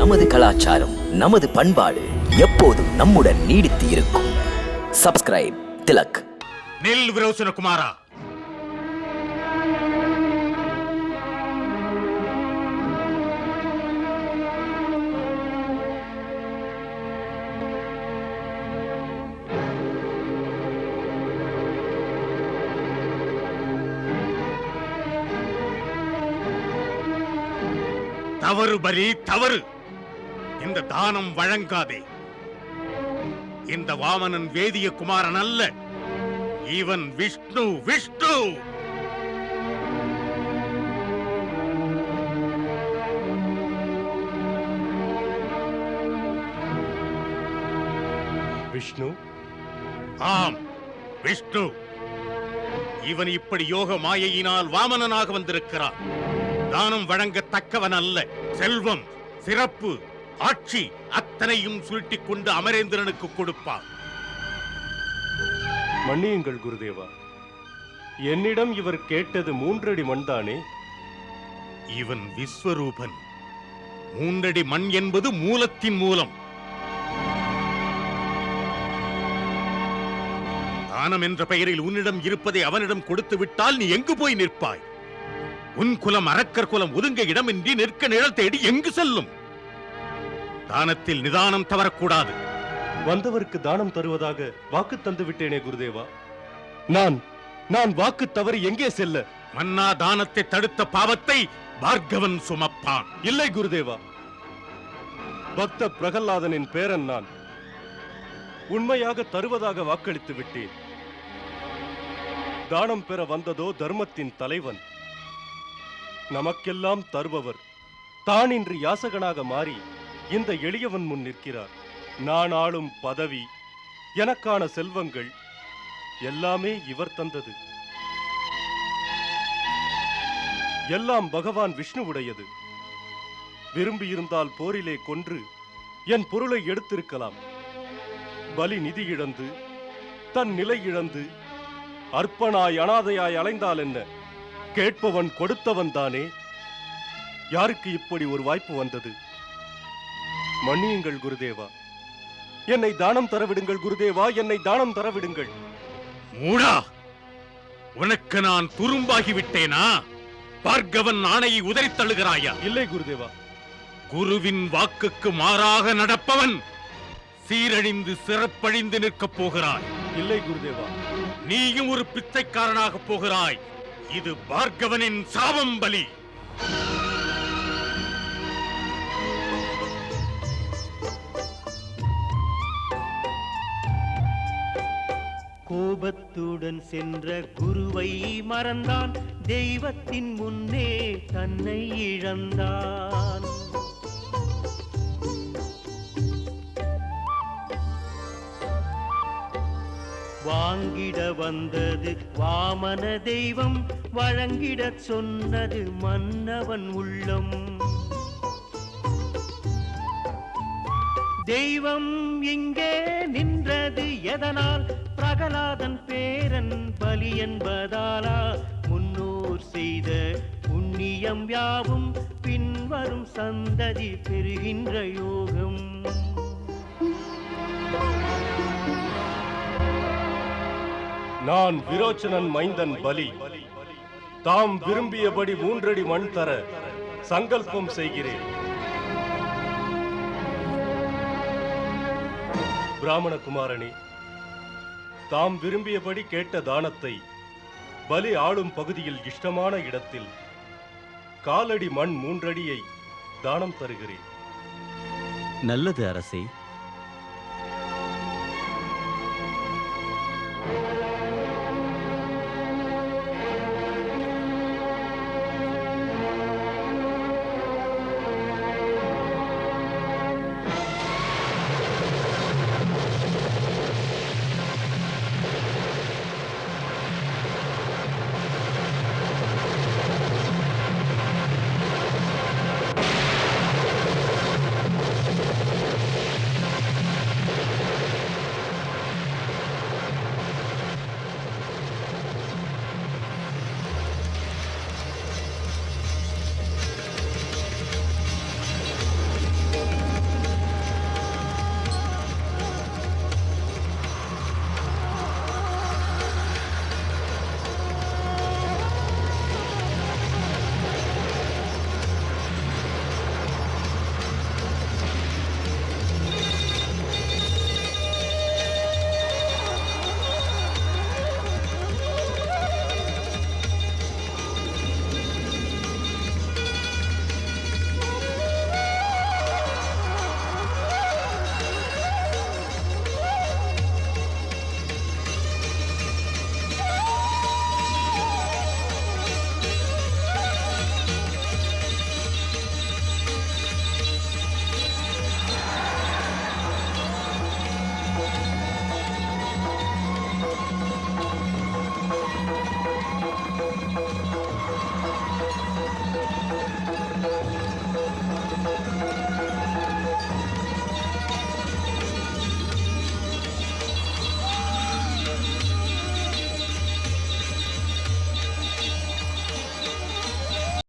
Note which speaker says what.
Speaker 1: நமது கலாச்சாரம் நமது பண்பாடு எப்போதும் நம்முடன் நீடித்து இருக்கும். சப்ஸ்கிரைப் திலக்.
Speaker 2: நில் விரோசன குமாரா. தவறு பரி தவறு. இந்த தானம் வழங்காதே. இந்த வாமனன் வேதிய குமாரன் அல்ல. இவன் விஷ்ணு விஷ்ணு!
Speaker 3: விஷ்ணு?
Speaker 2: ஆம் விஷ்ணு. இவன் இப்படி யோக மாயையினால் வாமனனாக வந்திருக்கிறான். தானம் வழங்கத்தக்கவன் அல்ல. செல்வம் சிறப்பு. ஆட்சி அத்தனையும் சுருட்டிக் கொண்டு அமரேந்திரனுக்கு கொடுப்பான்
Speaker 3: மன்னியுங்கள் குருதேவா. என்னிடம் இவர் கேட்டது மூன்றடி மண்தானே
Speaker 2: இவன் விஸ்வரூபன். மூன்றடி மண் என்பது மூலத்தின் மூலம். தானம் என்ற பெயரில் உன்னிடம் இருப்பதை அவனிடம் கொடுத்து விட்டால் நீ எங்கு போய் நிற்பாய்? உன் குலம் அரக்கர் குலம் ஒதுங்க இடமின்றி நிற்க நிழல் தேடி எங்கு செல்லும்? தானத்தில் நிதானம் தவறக்கூடாது.
Speaker 3: வந்தவருக்கு தானம் தருவதாக வாக்கு தந்து விட்டேனே குருதேவா. நான் நான் வாக்கு தவறி எங்கே செல்ல?
Speaker 2: மன்னா தானத்தை தடுத்த பாவத்தை பார்கவன் சுமப்பான்.
Speaker 3: இல்லை குருதேவா. பக்த பிரகல்லாதனின் பேரன் நான். உண்மையாக தருவதாக வாக்களித்து விட்டேன். தானம் பெற வந்ததோ தர்மத்தின் தலைவன். நமக்கெல்லாம் தருபவர். தான் இன்று யாசகனாக மாறி இந்த எளியவன் முன் நிற்கிறார். நான் ஆளும் பதவி எனக்கான செல்வங்கள் எல்லாமே இவர் தந்தது. எல்லாம் பகவான் விஷ்ணுவுடையது. விரும்பியிருந்தால் போரிலே கொன்று என் பொருளை எடுத்திருக்கலாம். பலி நிதி இழந்து தன் நிலை இழந்து அற்பனாய் அனாதையாய் அலைந்தால் என்ன? கேட்பவன் கொடுத்தவன் தானே? யாருக்கு இப்படி ஒரு வாய்ப்பு வந்தது? மன்னியுங்கள் குருதேவா. என்னை தானம் தரவிடுங்கள் குருதேவா என்னை தானம் தரவிடுங்கள்.
Speaker 2: மூடா உனக்கு நான் துரும்பாகி விட்டேனா பார்கவன் ஆணையை உதறித் தள்ளுகிறாயா?
Speaker 3: இல்லை குருதேவா.
Speaker 2: குருவின் வாக்குக்கு மாறாக நடப்பவன் சீரழிந்து சிறப்பழிந்து நிற்கப் போகிறாய்.
Speaker 3: இல்லை குருதேவா.
Speaker 2: நீயும் ஒரு பிச்சைக்காரனாக போகிறாய். இது பார்கவனின் சாபம் பலி.
Speaker 4: கோபத்துடன் சென்ற குருவை மறந்தான். தெய்வத்தின் முன்னே தன்னை இழந்தான். வாங்கிட வந்தது வாமன தெய்வம் வழங்கிடச் சொன்னது மன்னவன் உள்ளம். தெய்வம் இங்கே நின்றது எதனால்? பிரகலாதன் பேரன் பலி என்பதாலா முன்னோர் செய்த புண்ணியம் யாவும் பின்வரும் சந்ததி பெறுகின்ற யோகம்.
Speaker 3: நான் விரோச்சனன் மைந்தன் பலி. தாம் விரும்பியபடி மூன்றடி மண் தர சங்கல்பம் செய்கிறேன். பிராமண குமாரணி தாம் விரும்பியபடி கேட்ட தானத்தை பலி ஆளும் பகுதியில் இஷ்டமான இடத்தில் காலடி மண் மூன்றடியை தானம் தருகிறேன்.
Speaker 5: நல்லது அரசே